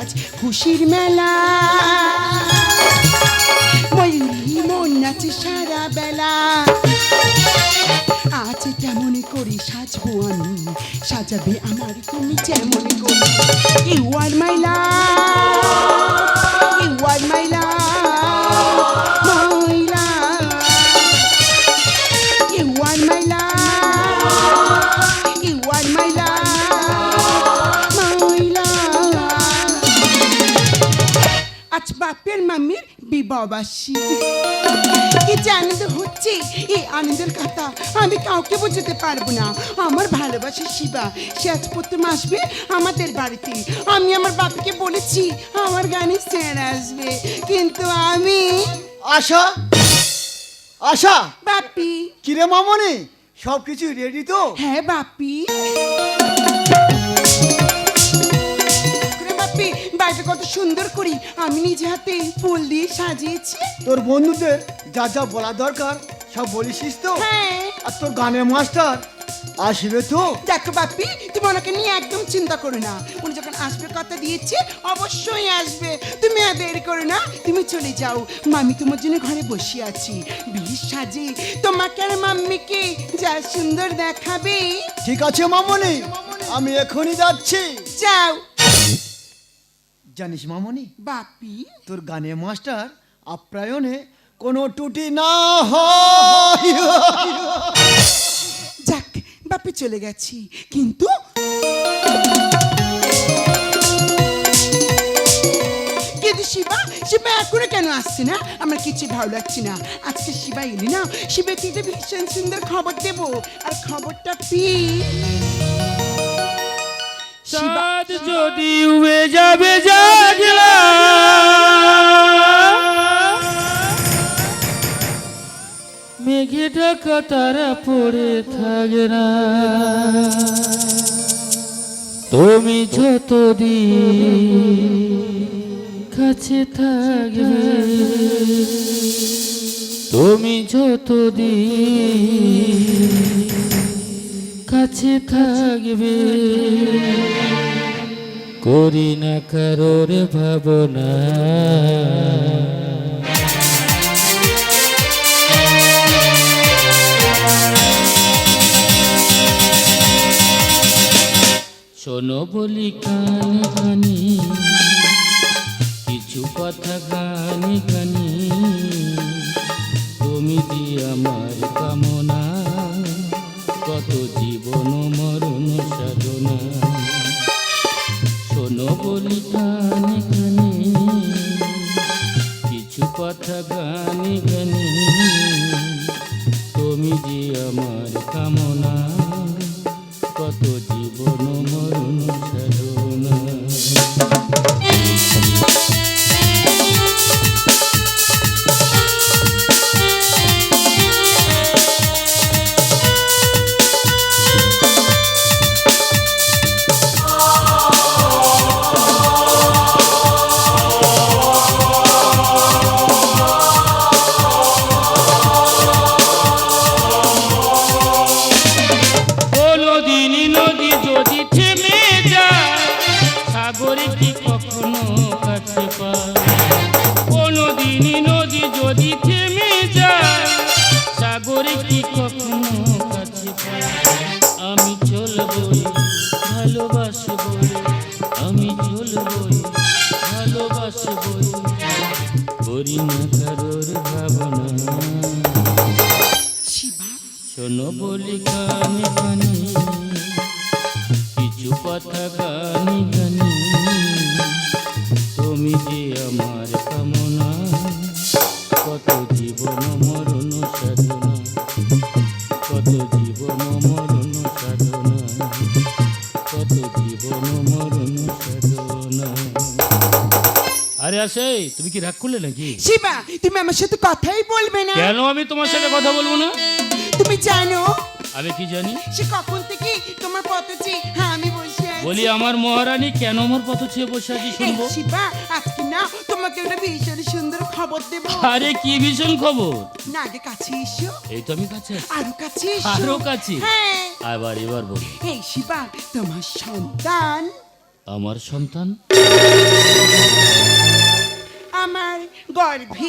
আজ খুশির মেলা। ময়ূরী মন আছে সারা বেলা। আজ কেমন করি সাজবো আমি, সাজাবে আমার তুমি যেমন করি। You R my love you আর মাই বিবাহবাসী কি যে আনন্দ হচ্ছে এই আনন্দের কথা আমি কাউকে বোঝাতে পারব না। আমার ভালোবাসার শিবা সে আজ প্রথম আসবে আমাদের বাড়িতে। আমি আমার বাপকে বলেছি আমার গানে স্যার আসবে। কিন্তু আমি আশা? আশা? বাপি। কিরে মামনি সব কিছু রেডি তো? হ্যাঁ বাপি। সুন্দর করি। আমি নিজে হাতে ফুল দিয়ে সাজিয়েছি। তোর বন্ধুদের যা যা বলা দরকার সব বলিসিস তো? হ্যাঁ। আর তোর গানের মাস্টার আসবে তো? দেখো বাপি তুমি ওনাকে নিয়ে একদম চিন্তা করো না। উনি যখন আসবে কথা দিয়েছে অবশ্যই আসবে। তুমি আর দেরি করো না তুমি চলে যাও। মামি তোমার জন্য ঘরে বসে আছি। বিশ সাজে তোমাকে আর মাম্মিকে যা সুন্দর দেখাবে। ঠিক আছে মামনি আমি এখনই যাচ্ছি। যাও। জানিস মামনি? বাপি। তোর গানের মাস্টার আপ্যায়নে কোনো টুটি না হয়। যাক বাপি চলে গেছি। কিন্তু কিন্তু শিবা শিবা এখনও কেন আসছে না? আমার কিছু ভালো লাগছে না। আজকে শিবা এলি না? শিবাকে একটা ভীষণ সুন্দর খবর দেব। আর খবরটা পি চাঁদ যদি উবে যাবে জাগলা। পড়ে থাকে না তুমি যতদিন কাছে থাকবে তুমি যতদিন কাছে থাকবে। করি না কারোর ভাবনা। শোনো বলি কান কানি কিছু কথা গানি গানি। তুমি দি আমার কামনা। জীবন মরণ সাধনা। শোনো বলি কানে কানে কিছু কথা গানি গানি। তুমি যে আমার কি রাগ করলে নাকি? শিবা তুমি আমার সাথে কথাই বলবে না। কেন আমি তোমার সাথে কথা বলব না? তুমি জানো আমি কি জানি? সে কখন থেকে তোমার পথে হ্যাঁ আমি বসে আছি। বলি আমার মহারানী কেন আমার পথ বসে আছি শুনব? শিবা আজকে না তোমাকে একটা ভীষণ সুন্দর খবর দেবো। আরে কি ভীষণ খবর? না আগে কাছে এসো। এই তো আমি কাছে। আরও কাছে এসো। আরও কাছে? হ্যাঁ। আবার এবার বল। এই শিবা তোমার সন্তান। আমার সন্তান? আমার গর্ভে।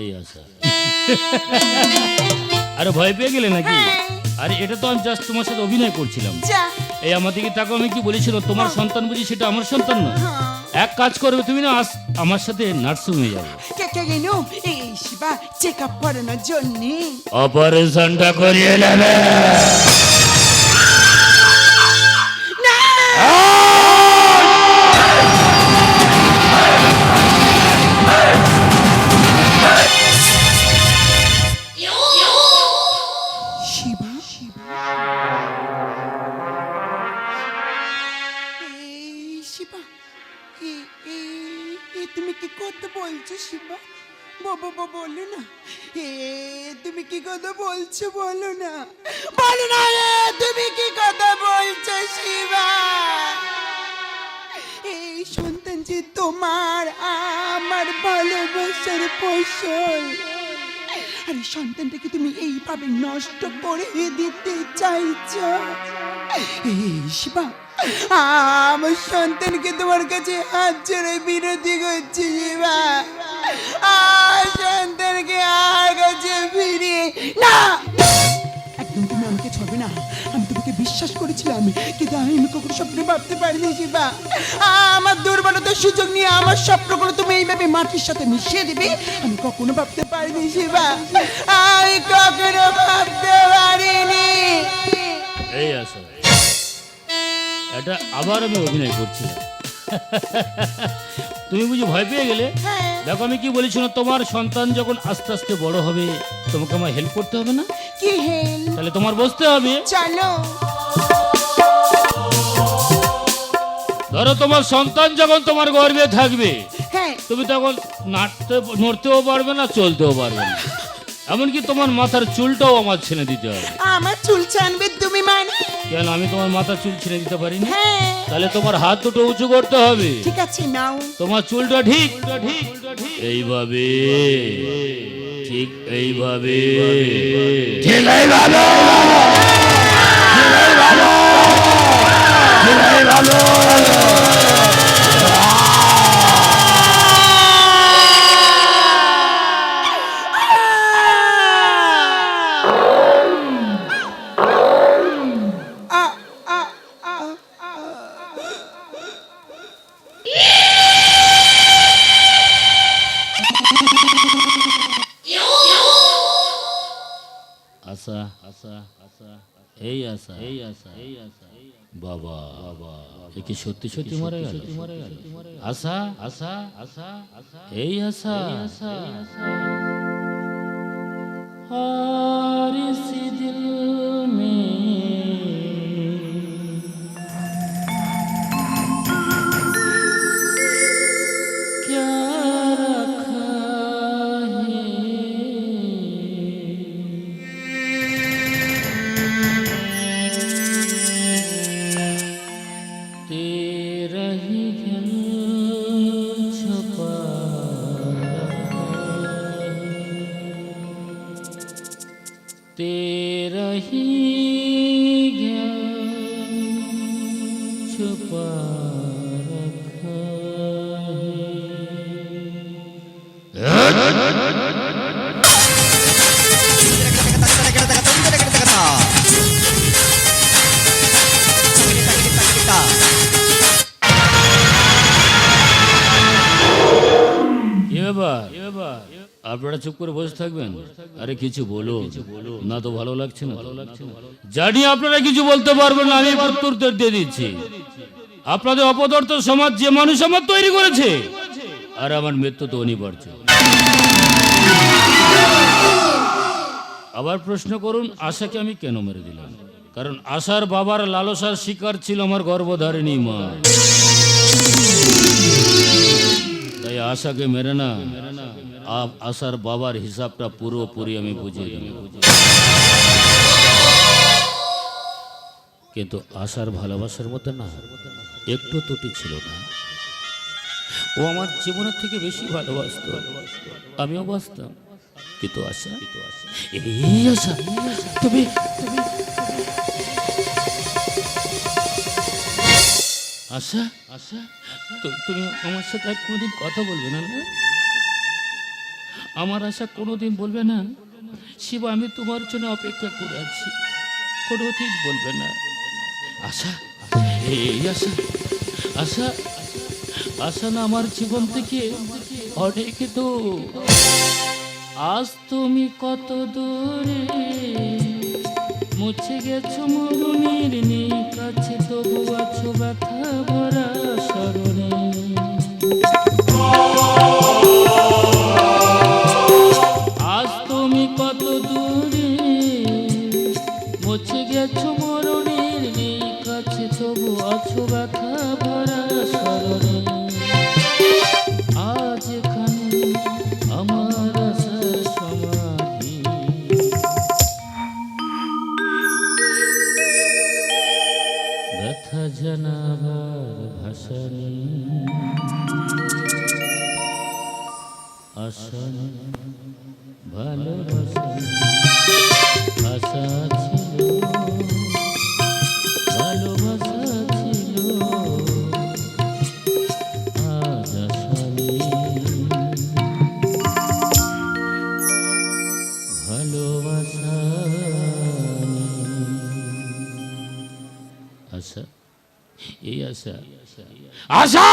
এই আশা আরে ভয় পেয়ে গেলে নাকি? হ্যাঁ। আরে এটা তো আমি জাস্ট তোমার সাথে অভিনয় করছিলাম। এই আমার দিকে তাকে আমি কি বলেছিল? তোমার সন্তান বুঝি সেটা আমার সন্তান না হ্যাঁ। এক কাজ করবে তুমি না আজ আমার সাথে নার্সিং হয়ে যাবে শিবা চেক আপ করানোর জন্যে। অপারেশনটা করিয়ে নেবে। বলো না। এ তুমি কি কথা বলছো বলো না। বলো না এ তুমি কি কথা বলছো শিবা? এই সন্তান যে তোমার আমার ভালোবাসার ফসল। আর সন্তানটাকে তুমি এইভাবে নষ্ট করে দিতে চাইছো? শিবা আমার সন্তানকে তোমার কাছে হাত জোড়ে বিরতি করছি শিবা। আর সন্তানকে আর কাছে ফিরিয়ে না! একদম তুমি আমাকে ছবে না। আমি তোমাকে বিশ্বাস করেছিলাম কিন্তু আমি কখনো স্বপ্নে ভাবতে পারিনি শিবা। আমার দুর্বলতার সুযোগ নিয়ে আমার স্বপ্নগুলো তুমি এইভাবে মাটির সাথে মিশিয়ে দিবে? আমি কখনো ভাবতে পারিনি শিবা। আমি কখনো ভাবতে পারিনি। এই আসো। এটা আবার আমি অভিনয় করছিলাম। তুমি বুঝি ভয় পেয়ে গেলে? হ্যাঁ। দেখো আমি কি বলেছি না তোমার সন্তান যখন আস্তে আস্তে বড় হবে তোমাকে আমার হেল্প করতে হবে না? কি হেল তাহলে তোমার বসতে হবে। চলো। ধরো তোমার সন্তান যখন তোমার গর্ভে থাকবে হ্যাঁ। তুমি তখন নাড়তে নড়তেও পারবে না চলতেও পারবে না। এমনকি তোমার মাথার চুলটাও আমার ছেড়ে দিতে হবে। আমার চুল চানবে তুমি মানে? কেন আমি তোমার মাথা চুল ছিঁড়ে দিতে পারি না হ্যাঁ। তাহলে তোমার হাত দুটো উঁচু করতে হবে। ঠিক আছে নাও। তোমার চুলটা ঠিক ঠিক এইভাবে। ঠিক এইভাবে। ঠিক এইভাবে। কি সত্যি সত্যি মারা গেল? আশা? আশা? আশা? আশা? এই আশা। আশা? আর দিল মে আপনারা চুপ করে বসে থাকবেন? আরে কিছু বলো না তো ভালো লাগছে না জানি আপনারা কিছু বলতে পারবেন আমি উত্তর দিয়ে দিচ্ছি। আপনাদের অপদার্থ সমাজ যে মানুষ আমার তৈরি করেছে, আর আমার মৃত্যু তো অনিবার্য। আবার প্রশ্ন করুন, আশাকে আমি কেন মেরে দিলাম? কারণ আশার বাবার লালসার শিকার ছিল আমার গর্ভধারিণী মা। তাই আশাকে মেরে না আশার বাবার হিসাবটা পুরোপুরি আমি বুঝিয়ে কিন্তু আশার ভালোবাসার মধ্যে না, একটু ত্রুটি ছিল না। ও আমার জীবনের থেকে বেশি ভালোবাসতো। আমিও বাসতাম কিন্তু আশা, এই আশা, তুমি আশা আশা তুমি আমার সাথে আর কোনোদিন কথা বলবে না আমার আশা কোনোদিন বলবে না? শিব, আমি তোমার জন্য অপেক্ষা করে আছি। কোনোদিন বলবে না। আশা, এই আশা আশা আশা না আমার জীবন থেকে অনেক তো আজ তুমি কত দূরে? মুছে গেছো মরুনির নেই কাছে তবু আছো ব্যথা ভরা। আশা!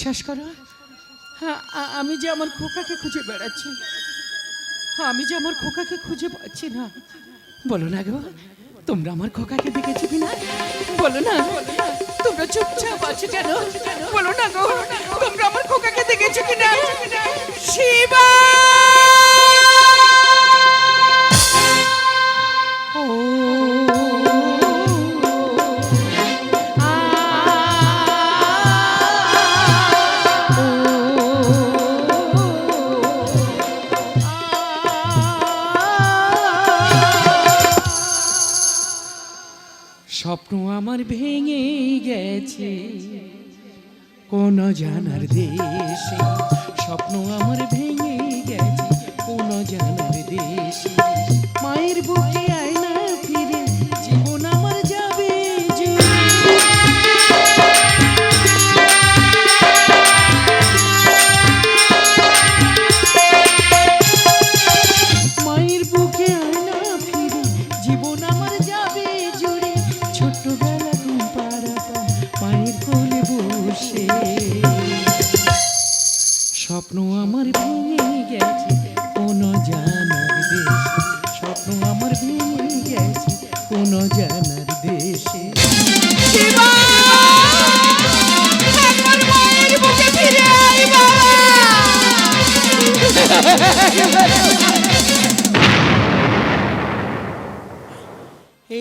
বিশ্বাস করো? হ্যাঁ আমি যে আমার খোকাকে খুঁজে বেড়াচ্ছি। আমি যে আমার খোকাকে খুঁজে পাচ্ছি না। বলো না গো, তোমরা আমার খোকাকে দেখেছ কি না বলো না, তোমরা চুপচাপ আছো কেন? বলো না গো, তোমরা আমার খোকাকে দেখেছ কি না শিবা! ও স্বপ্ন আমার ভেঙে গেছে। কোন জানার দেশে স্বপ্ন আমার ভেঙে গেছে। কোন জানার আমার ভেঙে গেছে কোন জানার দেশে। স্বপ্ন আমার ভেঙে গেছে কোন জানার দেশে। এ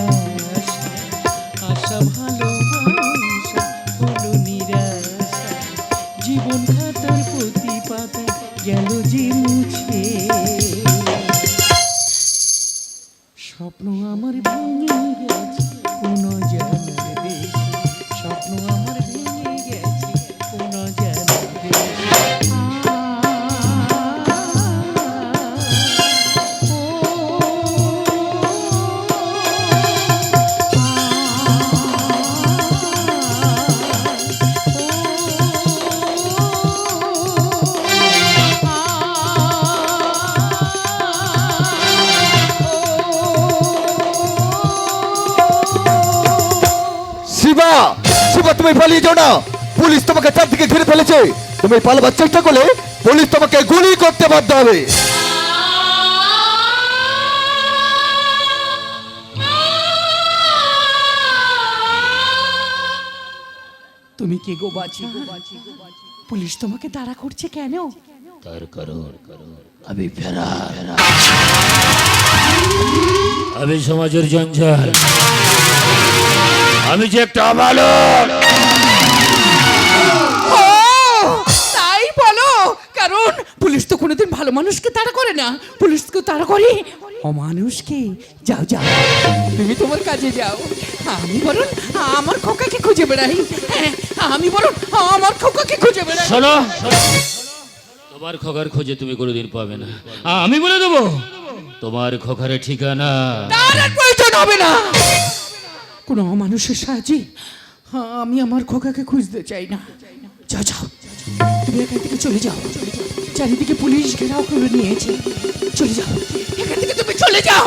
নিরাশা আশা ভালোবাসা তুমি পালিয়ে যাও না। পুলিশ তোমাকে চারদিকে ঘিরে ফেলেছে। তুমি পালাবার চেষ্টা করলে পুলিশ তোমাকে গুলি করতে বাধ্য হবে। তুমি কে গো বাছা পুলিশ তোমাকে তাড়া করছে কেন? তার কারণ আমি ফেরা। আমি সমাজের জঞ্জাল। আমি যে একটা অবালক ও তাই বলো কারণ পুলিশ তো কোনোদিন ভালো মানুষকে তাড়া করে না। পুলিশকে তাড়া করে। অমানুষকে যাও যাও। তুমি তোমার কাজে যাও। আমি বলুন আমার খোকাকে খুঁজে বেড়াই। হ্যাঁ আমি বলুন আমার খোকাকে খুঁজে বেড়াই। শোনো তোমার খোকার খোঁজে তুমি কোনোদিন পাবে না। আমি বলে দেবো তোমার খোকারে ঠিকানা। তার আর প্রয়োজন হবে না। কোনো অমানুষের সাহায্যে আমি আমার খোকাকে খুঁজতে চাই না। যাও যাও। তুমি এখান থেকে চলে যাও। চারিদিকে পুলিশ ঘেরাও করে নিয়েছে। চলে যাও। এখান থেকে তুমি চলে যাও।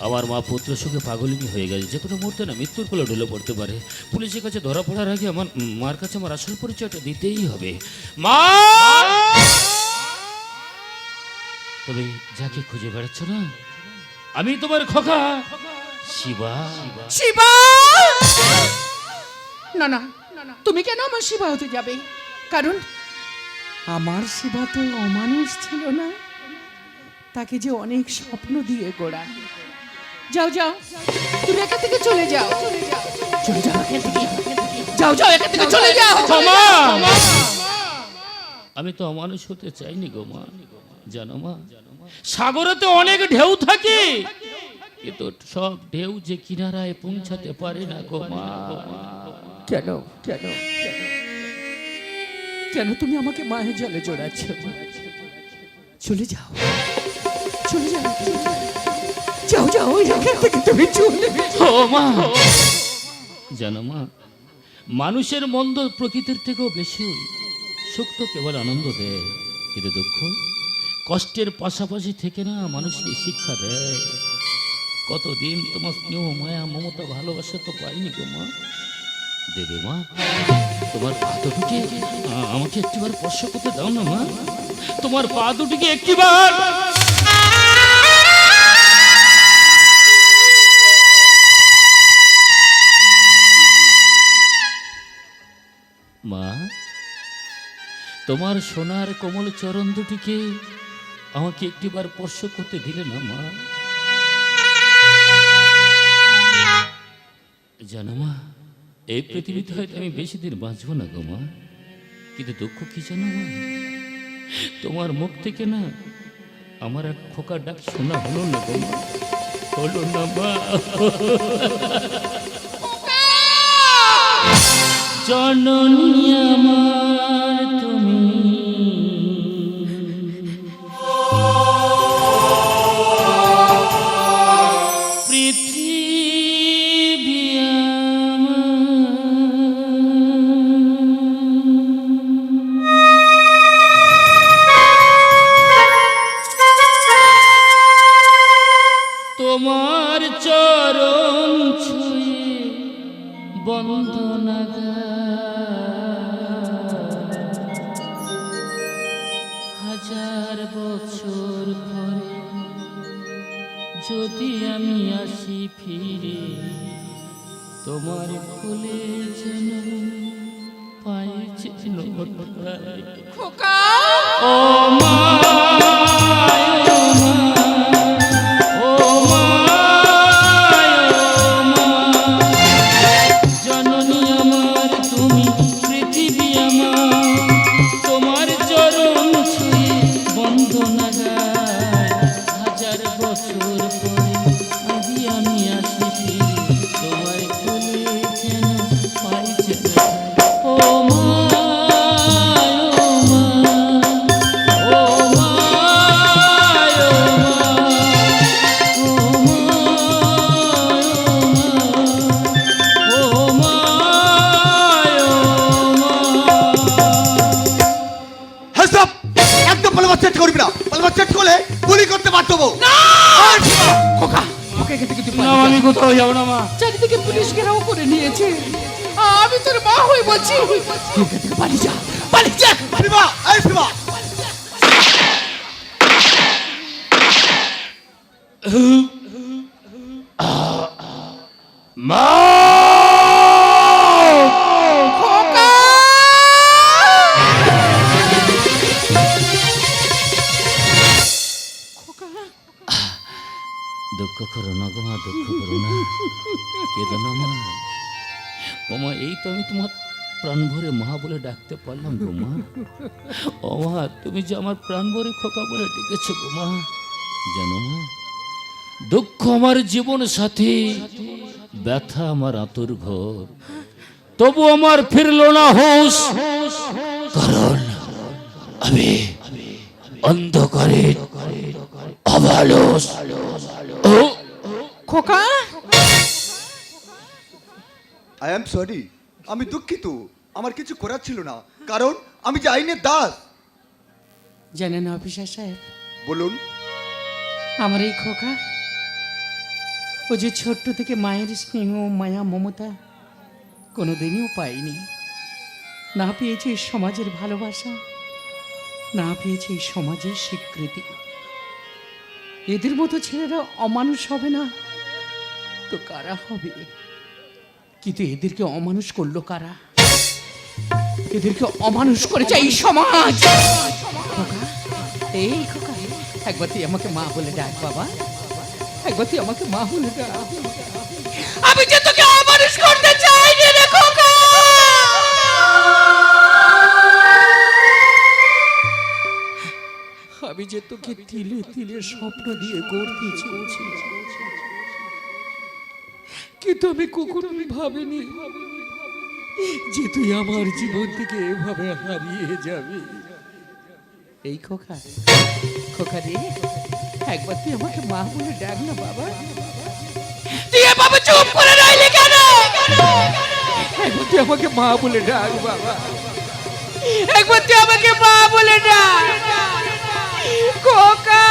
আমার মা পুত্র সঙ্গে পাগলিনী হয়ে গেছে। যে কোনো মুহূর্তে না মৃত্যুর কোলে ঢলে পড়তে পারে। পুলিশের কাছে ধরা পড়ার আগে আমার মার কাছে আমার আসল পরিচয়টা দিতেই হবে। মা! তবে যাকে খুঁজে বেড়াচ্ছ না আমি তোমার খোকা শিবা। শিবা! না না তুমি কেন আমার শিবা হতে যাবে? কারণ আমার শিবা তো অমানুষ ছিল না। তাকে যে অনেক স্বপ্ন দিয়ে গোড়া। যাও যাও। তুমি এখান থেকে চলে যাও। চলে যাও এখান থেকে। যাও যাও এখান থেকে চলে যাও। ক্ষমা! আমি তো অমানুষ হতে চাইনি গো মা। জানো মা সাগরে তো অনেক ঢেউ থাকে। কিন্তু সব ঢেউ যে কিনারায় পৌঁছাতে পারে না গো মা। কেন কেন কেন? তুমি আমাকে মায়ের জলে জড়াচ্ছ? চলে যাও। চলে যাও যাও। যাও এখান থেকে তুমি চলে মা। জানো মা, মানুষের মন্দ প্রকৃতির থেকেও বেশি সুখ তো কেবল আনন্দ দেয়। কিন্তু দুঃখ, কষ্টের পাশাপাশি থেকে না মানুষকে শিক্ষা দেয়। কতদিন তোমার স্নেহ, মায়া, মমতা, ভালোবাসা তো পাইনি গো মা। দেবে মা। তোমার পা দুটিকে আমাকে একটিবার স্পর্শ করতে দাও না মা। তোমার পা দুটিকে একটিবার। মা, তোমার সোনার কোমল চরণ দুটিকে আমাকে একটিবার স্পর্শ করতে দিলে না মা। জানো মা এই পৃথিবীতে হয়তো আমি বেশি দিন বাঁচব না গো মা। কিন্তু দুঃখ কি জানো মা? তোমার মুখ থেকে না আমার এক খোকা ডাক শোনা হলো না গো মা। হলো না মা। জননী আমার। বন্দনা হাজার বছর পরে যদি আমি আসি ফিরে তোমার খুলে যেন পাই যেন খোকা! ও মা! আমি কোথাও যাব না মা। চারিদিকে পুলিশ ঘেরাও করে নিয়েছে। আমি তোর মা হয়ে বলছি পালিয়ে যা পালিয়ে যা। এই ভরে মা বলে ডাকতে পারলাম গো মা। ও মা তুমি যে আমার প্রাণ ভরে খোকা বলে ডেকেছো গো মা। জানো মা দুঃখ আমার জীবন সাথী ব্যথা আমার আতুর ঘর। তবু আমার ফিরলো না হুঁশ কারণ আমি অন্ধকারে অবালস। ও খোকা? আই এম সরি আমি দুঃখিত। আমার কিছু করার ছিল না। কারণ আমি যে আইনের দাস। জানেন অফিসার সাহেব? বলুন। আমার এই খোকা ও যে ছোট্ট থেকে মায়ের স্নেহ মায়া মমতা কোনোদিনও পাইনি না পেয়েছে সমাজের ভালোবাসা না পেয়েছে সমাজের স্বীকৃতি। এদের মতো ছেলেরা অমানুষ হবে না? তো কারা হবে? কিন্তু এদেরকে অমানুষ করল কারা? এদেরকে অমানুষ করেছে এই সমাজ। এই খোকা, একবার তুই আমাকে মা বলে ডাক বাবা। একবার তুই আমাকে মা বলে ডাক। আমি যে তোকে অমানুষ করতে চাইনি রে আমি যে তোকে তিলে তিলে স্বপ্ন দিয়ে গড়তে চেয়েছি। কিন্তু আমি কখনো ভাবিনি যে তুই আমার জীবন থেকে এভাবে হারিয়ে যাবি। এই খোকা খোকা রে, একবার তুই আমাকে মা বলে ডাক না বাবা। তুই বাবা চুপ করে রইলি কেন? একবার তুই আমাকে মা বলে ডাক বাবা। একবার তুই আমাকে মা বলে ডাক। খোকা!